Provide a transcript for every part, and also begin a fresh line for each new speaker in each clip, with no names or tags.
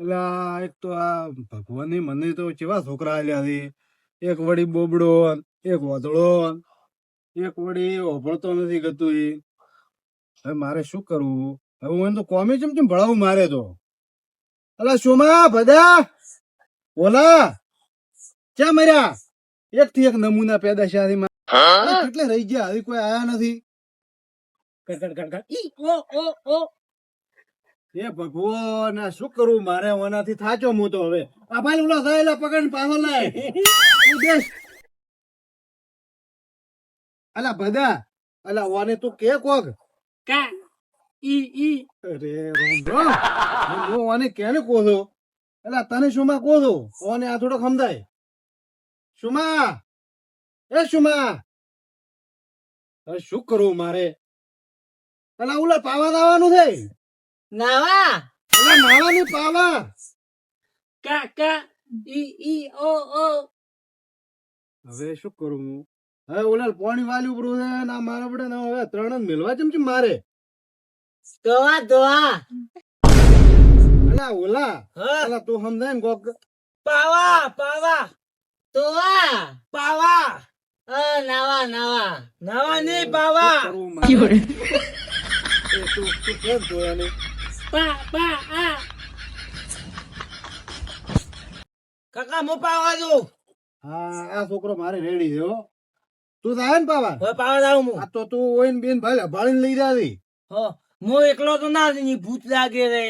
એટલે આ એક તો આ ભગવાનની મને તો કેવા છોકરા આલ્યા છે. એક વળી બોબડો એક વાદળો એક વળી ઓભળતો નથી ગતું એ. હવે મારે શું કરવું? હવે હું એને તો કોમે ચમ ચમ ભળાવું મારે તો. અલા સોમા ભદા ઓલા ક્યાં મર્યા? એક થી એક નમૂના પેદા છે આથી. કેટલે રહી ગયા? હવે કોઈ આયા નથી. કડ કડ કડ કડ. ઈ, ઓ ઓ ઓ. એ ભગવાન શું કરું? મારે ઓનાથી થાચો હું તો હવે. આ ભાઈ ઓલા થયેલો પકડ પાછો લાય. અલા બધા અલા ઓને તું કે કોક?
કા? ઈ ઈ.
અરે રોમ હું ઓને કેને કો છો અલા તને શુમા કો છો ઓને આ થોડો સમજાય. શુમા. એ શુમા. હવે શું કરવું મારે? અલા ઉલા પાવા દાવાનું છે.
નાવા.
અલા નાવાની પાવા.
કા કા ઈ ઈ ઓ ઓ.
હવે શું કરું હું? હવે ઓલા પાણી વાલી ઉપર છે ના મારા પડે ના હવે ત્રણ જ મેલવા ચમ ચમ મારે.
દોવા દોવા.
અલા ઓલા અલા તું સમજાય ને કોક?
પાવા પાવા. દોવા. પાવા. અ નાવા નાવા. નાવા નહીં પાવા.
તું તું કેમ જોયા ને
પા પા આ કાકા મો પાવા દો
હા આ છોકરો મારે રેડી છે હો. તું થાય ને પાવા?
હવે પાવા જાવ હું.
આ તો તું હોય ને બેન ભાઈ ભાળીને લઈ જાવી
હો મો એકલો તો ના જઈ ભૂત લાગે રે.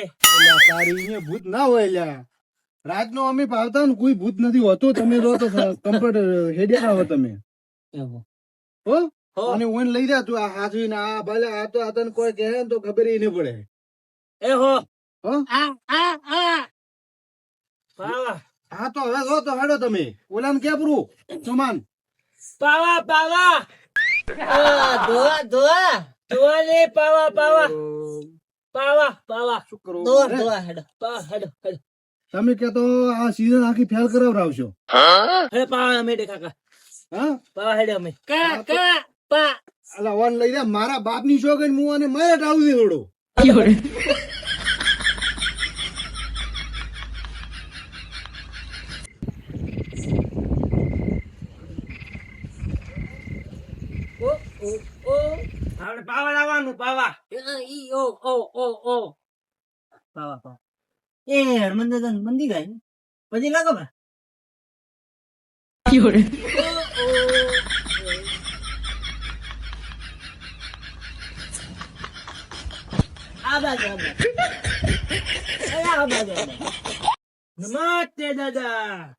તારી ને ભૂત ના હોય લ્યા રાતનો અમે ભાવતા ને કોઈ ભૂત નથી હોતું તમે જો તો કમ્પ્યુટર હેડિયા હો તમે. હો?
હો.
અને ઓન લઈ જા તું આ હાથવી ને આ ભલે આ તો આ તને કોઈ કહે ને તો ખબર નહીં પડે.
એ હો?
હો
આ આ આ પાવા.
હા તો હવે જો તો હેડો તમે. ઓલાને ક્યાં પૂરું? સમાન.
પાવા પાવા. ધોવા ધોવા. ધોવા ને પાવા પાવા. પાવા પાવા.
શું કરું?
ધોવા
અરે,
હેડો. પાવા હેડો હેડો.
તમે કે તો આ સીઝન આખી ફેલ કરાવરાવશો
હે પાવા અમે દે કાકા.
હા?
પાવા હેડો અમે. કા કા પા.
અલા ઓન લઈ જા. મારા બાપની શોખ હું અને મારે ટાળું દે થોડું
ઓ ઓ ઓ આપણે પાવા લાવવાનું પાવા. ઈ ઓ ઓ ઓ ઓ. પાવા પાવા. એ હરમંદર મંદી ગાય પછી લાગો બા બાજુ આ બાજુ. એ આ બાજુ આ બાજુ. નમસ્તે દાદા.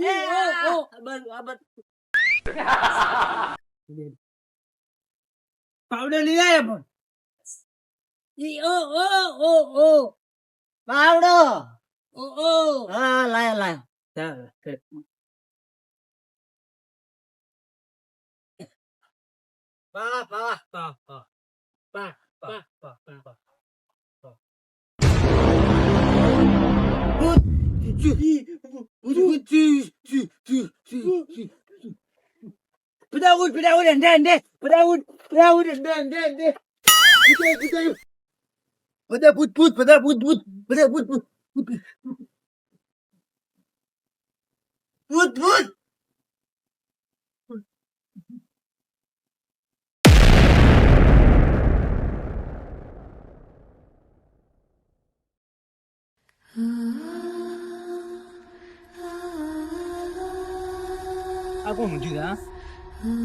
એ ઓ ઓ આ બાજુ આ બાજુ પાવડર લઈ આવ્યા પણ ઈ ઓ ઓ ઓ ઓ પાવડો ઓ ઓ હા લાયા લાયા ચાલ કર. પા પા પા પા પા પા પા પા પા Braun, Braun, and then, Braun, Braun, and then, then, then. બધા ભૂત ભૂત બધા ભૂત ભૂત બધા ભૂત ભૂત ભૂત ભૂત આ કોણ મૂક્યું હા લાગે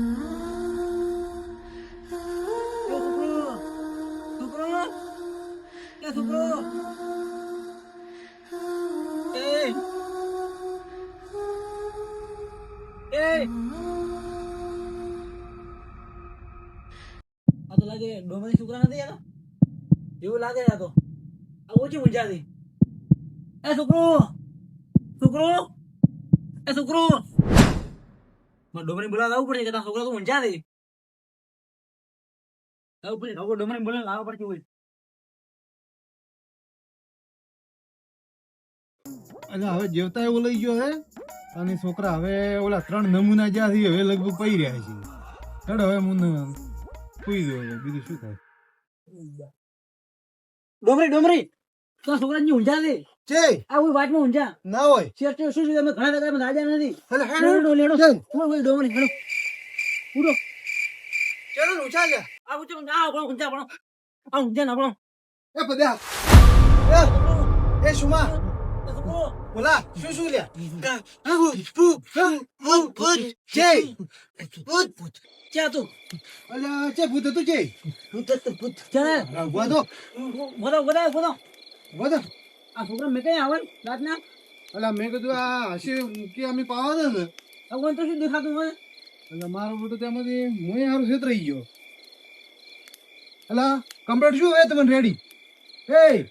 ડોમરી છોકરા નથી એનો એવું લાગે આ તો આ ઓછી મુંજાતી એ છોકરો છોકરો એ છોકરો ડોમરી બોલાવા આવવું પડશે કે તારા છોકરા તો ઊંચા દે આવવું પડે છોકરો ડોમરી બોલાવા લાવવા પડશે હોય
એટલે હવે જેવતા એવો લઈ ગયો હે અને છોકરા હવે ઓલા ત્રણ નમૂના જ્યાં છે હવે લગભગ પડી રહ્યા છે. ચડ હવે હું સુઈ ગયો બીજું શું થાય?
ડોમરી ડોમરી તો છોકરા ઊંઝા દે
છે
આ કોઈ વાતમાં ઊંઝા.
ના હોય.
શેર શું શું તમે ઘણા બધા રાજા નથી.
એટલે હેડો.
લેડો
ચાલ.
ઉડો, ઉડો, ડોમરી હેડો. ઉડો.
ચાલો ને, ઉછા લે
આ ઊંચો આ આપણો ઊંચા આપણો. આ ના આપણો.
એ પદ્યા એ એ સુમા. બોલા શું શું લે જય
ક્યાં તું.
અલ્યા ચે ભૂત હતું જય
ક્યાં બોલો બોલો બોલો
તો.
આ છોકરા મેં કઈ આવન રાતના?
અલ્યા મેં કીધું આ હસી કે અમે પાવા ને.
કોઈ તો શું દેખાતું હોય?
એટલે મારો બેટો તેમાંથી હું હારું છેતરાઈ ગયો. અલા કમ્પ્લીટ શું? હે તમને રેડી એ!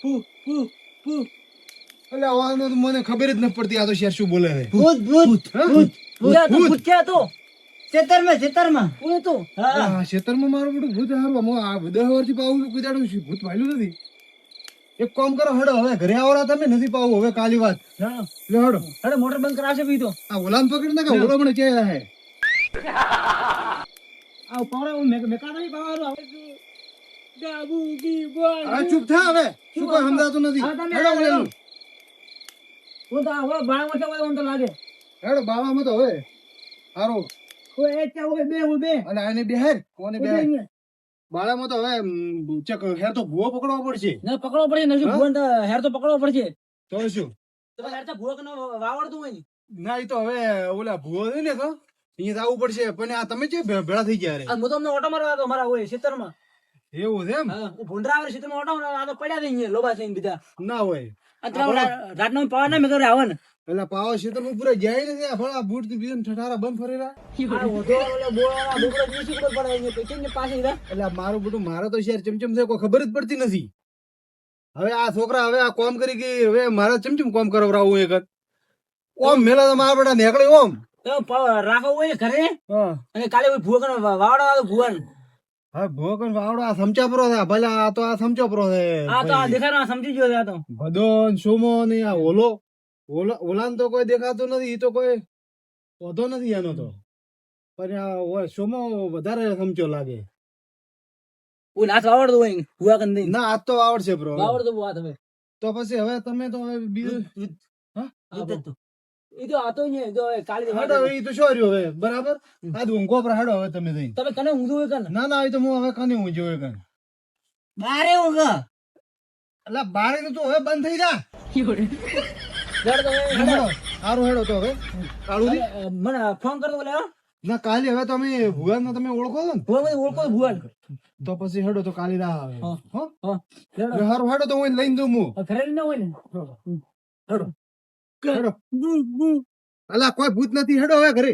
પુ પુ પુ એટલે અવાજનો તો મને ખબર જ નથી પડતી આ તો શેર શું બોલે છે.
ભૂત ભૂત તું
ભૂત.
ભૂત ક્યાં તું? ખેતરમાં ખેતરમાં તું? હા.
ખેતરમાં મારું બધું ભૂત હારું. આ દસ વર્ષથી પાવું કુદાડું છું ભૂત વાયલું નથી? એક કામ કરો હડો હવે ઘરે આવરા તમે નથી પાવું હવે કાલી વાત. લે હડો.
અરે મોટર બંધ કરાશે બી તો
આ ઓલામ પકડી નાખે ઓલો મને ચેલા રહે?
આ પાવરા મેં મેકા કાઢી પાવાનું આવે ડાબુ કી બોલ
આ ચૂપ થા હવે. શું કોઈ સમજાતું નથી. હેડો
હેડો. હું તો હવે બાળ મોટા હોય તો લાગે.
હેડો બાવામાં તો હવે હારો.
કોઈ એક ચા હોય બે હું બે.
અને આને બેહાર કોને બેહાર. બાળામાં તો હવે ચક હેર તો ભૂવો પકડવો પડશે.
ના પકડવો પડશે ને શું
હા?
તો હેર તો પકડવો પડશે.
તો શું?
તો હેર તો ભૂવો કનો વાવડતું હોય ને.
એ તો હવે ઓલા ભૂવો છે ને તો અહીંયા આવવું પડશે. પણ આ તમે જે ભેળા થઈ ગયા રે?
હું તો અમને ઓટો મારવા તો મારા હોય ખેતરમાં.
એવું છે એમ?
હા ભૂંડરા આવે ખેતરમાં ઓટો આ તો પડ્યા છે અહીંયા લોબા થઈને બીજા
ના હોય.
ત્રણ પાવા ના મેં કરે આવે ને
પેલા પાવા ક્ષેત્રમાં પૂરા જાય નથી આ ભલા બૂટથી બીજા ઠઠારા બંધ ફરેલા
આ ઉપર ને.
એટલે મારું બધું મારો તો શેર ચમચમ છે કોઈ ખબર જ પડતી નથી. હવે આ છોકરા હવે આ કોમ કરી કે હવે મારા ચમચમ કોમ કરાવરાવું એક ઓમ મેલા તો મારા બેટા નેકળે ઓમ.
રાખો હોય ને ઘરે? અને કાલે કોઈ વાવડો ભુવન?
હવે ભોગન વાવડો આ સમચા પરો છે ભલે આ તો આ સમચો પરો છે
આ તો આ દેખાડો સમજી ગયો છે આ તો.
ભદોન સુમો ને આ ઓલો. ઓલો ઓલાન તો કોઈ દેખાતો નથી એ તો કોઈ વધો નથી એનો તો. પણ આ સોમો વધારે સમજો લાગે.
કોઈ નાચ આવડતો હોય ને કન
ના. આજ તો આવડશે બ્રો
આવડતો વાત હવે.
તો પછી હવે તમે તો હવે બીજું હા?
એ તો આ તો અહીંયા જો હવે કાલે
એ તો શું રહ્યો હવે? બરાબર? આ ઊંઘો પર હેડો હવે તમે થઈ
તમે કને ઊંધું હોય કને
ના? ના એ તો હું હવે કને ઊંઘ્યો હોય કને
બારે ઊંઘ.
એટલે બારે તો તું હવે બંધ થઈ જા.
હેડો.
સારું તો હવે.
મને ફોન કરો બોલે
ના કાલે હવે તમે ભુવાન તમે ઓળખો છો ને?
ભુવા મને ઓળખો ભુવન
તો પછી હેડો તો કાલે રાહ આવે.
હા.
હો?
હા હેડો.
તો હું લઈને દઉં હું.
ઘરે ના હોય ને? હેડો
હેડો. અલા કોઈ ભૂત નથી. હેડો હવે ઘરે.